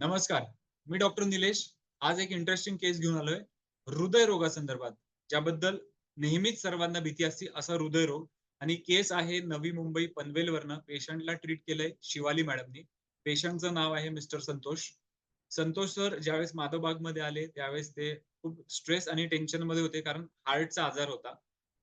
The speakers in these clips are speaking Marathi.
नमस्कार मी डॉक्टर निलेश. आज एक इंटरेस्टिंग केस घेऊन आलोय. हृदय रोगासंदर्भात ज्याबद्दल नेहमीच सर्वांना भीती असते असा हृदयरोग आणि केस आहे नवी मुंबई पनवेल वरनं पेशंटला ट्रीट केलंय शिवाली मॅडमनी. पेशंटचं नाव आहे मिस्टर संतोष. संतोष सर ज्यावेळेस माधवबागमध्ये आले त्यावेळेस ते खूप स्ट्रेस आणि टेन्शनमध्ये होते कारण हार्टचा आजार होता.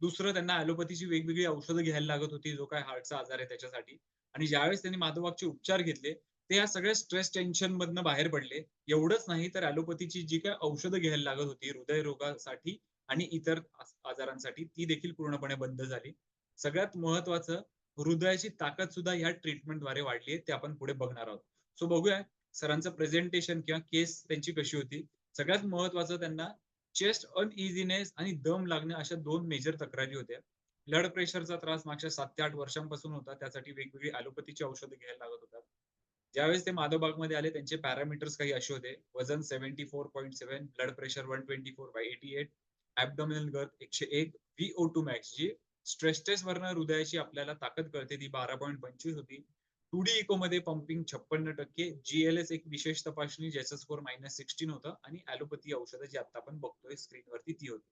दुसरं त्यांना ॲलोपॅथीची वेगवेगळी औषधं घ्यायला लागत होती जो काय हार्टचा आजार आहे त्याच्यासाठी. आणि ज्यावेळेस त्यांनी माधवबागचे उपचार घेतले ते या सगळ्या स्ट्रेस टेन्शन मधनं बाहेर पडले. एवढंच नाही तर ॲलोपॅथीची जी काही औषधं घ्यायला लागत होती हृदयरोगासाठी आणि इतर आजारांसाठी ती देखील पूर्णपणे बंद झाली. सगळ्यात महत्वाचं हृदयाची ताकद सुद्धा या ट्रीटमेंटद्वारे वाढली आहे ते आपण पुढे बघणार आहोत. सो बघूया सरांचं प्रेझेंटेशन किंवा केस त्यांची कशी होती. सगळ्यात महत्वाचं त्यांना चेस्ट अनइझीनेस आणि दम लागणे अशा दोन मेजर तक्रारी होत्या. ब्लड प्रेशरचा त्रास मागच्या सात ते आठ वर्षांपासून होता त्यासाठी वेगवेगळी ॲलोपॅथीची औषधं घ्यायला लागत होतात ज्यावेळेस ते माधवबागमध्ये आले त्यांचे पॅरामीटर्स काही असे होते. वजन seventy four point seven blood pressure one twenty four by eighty eight abdominal girth एकशे एक व्ही ओ टू मॅक्स जी स्ट्रेस टेस्ट वरनं हृदयाची आपल्याला ताकद कळते ती बारा पॉईंट पंचवीस होती. टू डी इको मध्ये पंपिंग छप्पन्न टक्के जीएलएस एक विशेष तपासणी ज्याचा स्कोर मायनस सिक्स्टीन होतं आणि ॲलोपॅथी औषधं जी आता आपण बघतोय स्क्रीनवरती ती होती.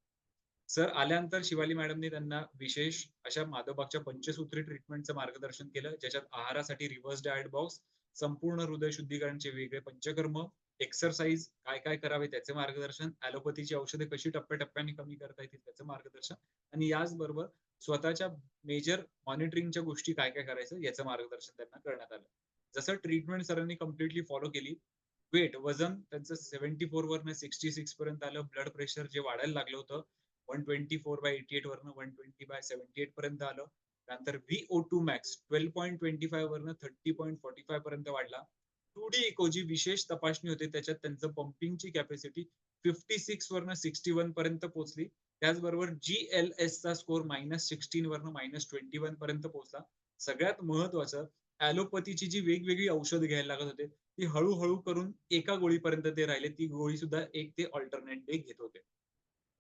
सर आल्यानंतर शिवाली मॅडमने त्यांना विशेष अशा माधवबागच्या पंचसूत्री ट्रीटमेंटचं मार्गदर्शन केलं ज्याच्यात आहारासाठी रिव्हर्स डायट बॉक्स संपूर्ण हृदय शुद्धीकरणचे वेगळे पंचकर्म एक्सरसाइज काय काय करावे त्याचे मार्गदर्शन ॲलोपॅथीची औषधे कशी टप्प्याटप्प्याने कमी करता येतील त्याचं मार्गदर्शन आणि याचबरोबर स्वतःच्या मेजर मॉनिटरिंगच्या गोष्टी काय काय करायचं याचं मार्गदर्शन त्यांना करण्यात आलं. जसं ट्रीटमेंट सरांनी कम्प्लिटली फॉलो केली. वेट वजन त्यांचं सेव्हन्टी फोर वरनं सिक्स्टी सिक्स पर्यंत आलं. ब्लड प्रेशर जे वाढायला लागलं होतं one twenty four by eighty eight वरनं one twenty by seventy eight पर्यंत आलं. त्यानंतर V O two max twelve point twenty five वरनं थर्टी पॉईंट फोर्टी फाय पर्यंत वाढला. टू डी इको जी विशेष तपासणी होते त्याच्यात त्यांचं पंपिंगची कॅपॅसिटी फिफ्टी सिक्स वरनं सिक्स्टी वन पर्यंत पोहोचली. त्याचबरोबर जी एल एस चा स्कोर मायनस सिक्स्टीन वरनं मायनस ट्वेंटी वन पर्यंत पोहोचला. सगळ्यात महत्वाचं ऍलोपॅथीची जी वेगवेगळी औषध घ्यायला लागत होते ती हळूहळू करून एका गोळीपर्यंत ते राहिले. ती गोळी सुद्धा एक ते ऑल्टरनेट डे घेत होते.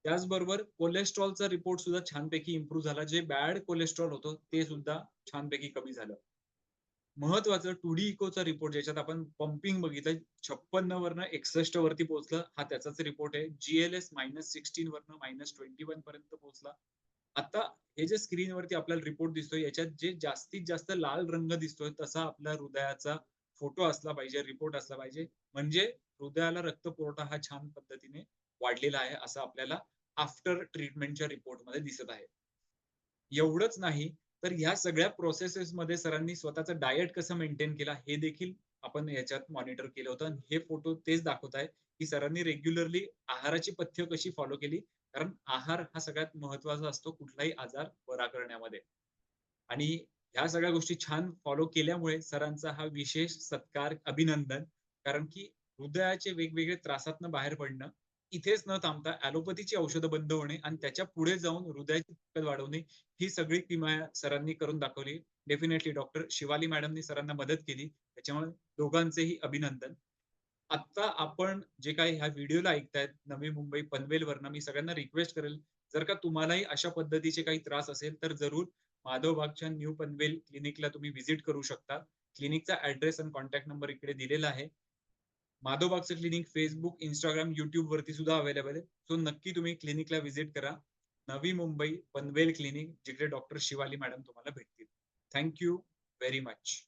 त्याचबरोबर कोलेस्ट्रॉलचा रिपोर्ट सुद्धा छानपैकी इम्प्रूव्ह झाला. जे बॅड कोलेस्ट्रॉल होतं ते सुद्धा छानपैकी कमी झालं. महत्वाचं टू डी इकोचा रिपोर्ट ज्याच्यात आपण पंपिंग बघितलं छप्पन्न वरनं एकसष्ट वरती पोहोचलं हा त्याचाच रिपोर्ट आहे. जीएलएस मायनस सिक्स्टीन वरनं मायनस ट्वेंटी वन पर्यंत पोहोचला. आता हे जे स्क्रीनवरती आपल्याला रिपोर्ट दिसतोय याच्यात जे जास्तीत जास्त लाल रंग दिसतोय तसा आपल्या हृदयाचा फोटो असला पाहिजे रिपोर्ट असला पाहिजे. म्हणजे हृदयाला रक्तपुरवठा हा छान पद्धतीने वाढलेला आहे असं आपल्याला आफ्टर ट्रीटमेंटच्या रिपोर्टमध्ये दिसत आहे. एवढंच नाही तर ह्या सगळ्या प्रोसेसेस मध्ये सरांनी स्वतःचं डाएट कसं मेंटेन केला हे देखील आपण याच्यात मॉनिटर केलं होतं. हे फोटो तेच दाखवत आहे की सरांनी रेग्युलरली आहाराची पथ्य कशी फॉलो केली. कारण आहार हा सगळ्यात महत्त्वाचा असतो कुठलाही आजार बरा करण्यामध्ये. आणि ह्या सगळ्या गोष्टी छान फॉलो केल्यामुळे सरांचा हा विशेष सत्कार अभिनंदन. कारण की हृदयाचे वेगवेगळे त्रासातनं बाहेर पडणं इथेच न थांबता ॲलोपॅथीची औषधं बंद होणे आणि त्याच्या पुढे जाऊन हृदयाची ताकद वाढवणे ही सगळी किमा सरांनी करून दाखवली. डेफिनेटली डॉक्टर शिवाली मॅडमनी सरांना मदत केली. त्याच्यामुळे दोघांचेही अभिनंदन. आता आपण जे काही ह्या व्हिडिओला ऐकतायत नवी मुंबई पनवेल वरनं मी सगळ्यांना रिक्वेस्ट करेल जर का तुम्हालाही अशा पद्धतीचे काही त्रास असेल तर जरूर माधवबागच्या न्यू पनवेल क्लिनिकला तुम्ही व्हिजिट करू शकता. क्लिनिकचा ऍड्रेस आणि कॉन्टॅक्ट नंबर इकडे दिलेला आहे. माधोबागचं क्लिनिक फेसबुक इंस्टाग्राम युट्यूब वरती सुद्धा अवेलेबल आहे. सो नक्की तुम्ही क्लिनिकला व्हिजिट करा. नवी मुंबई पनवेल क्लिनिक जिकडे डॉक्टर शिवाली मॅडम तुम्हाला भेटतील. Thank you very much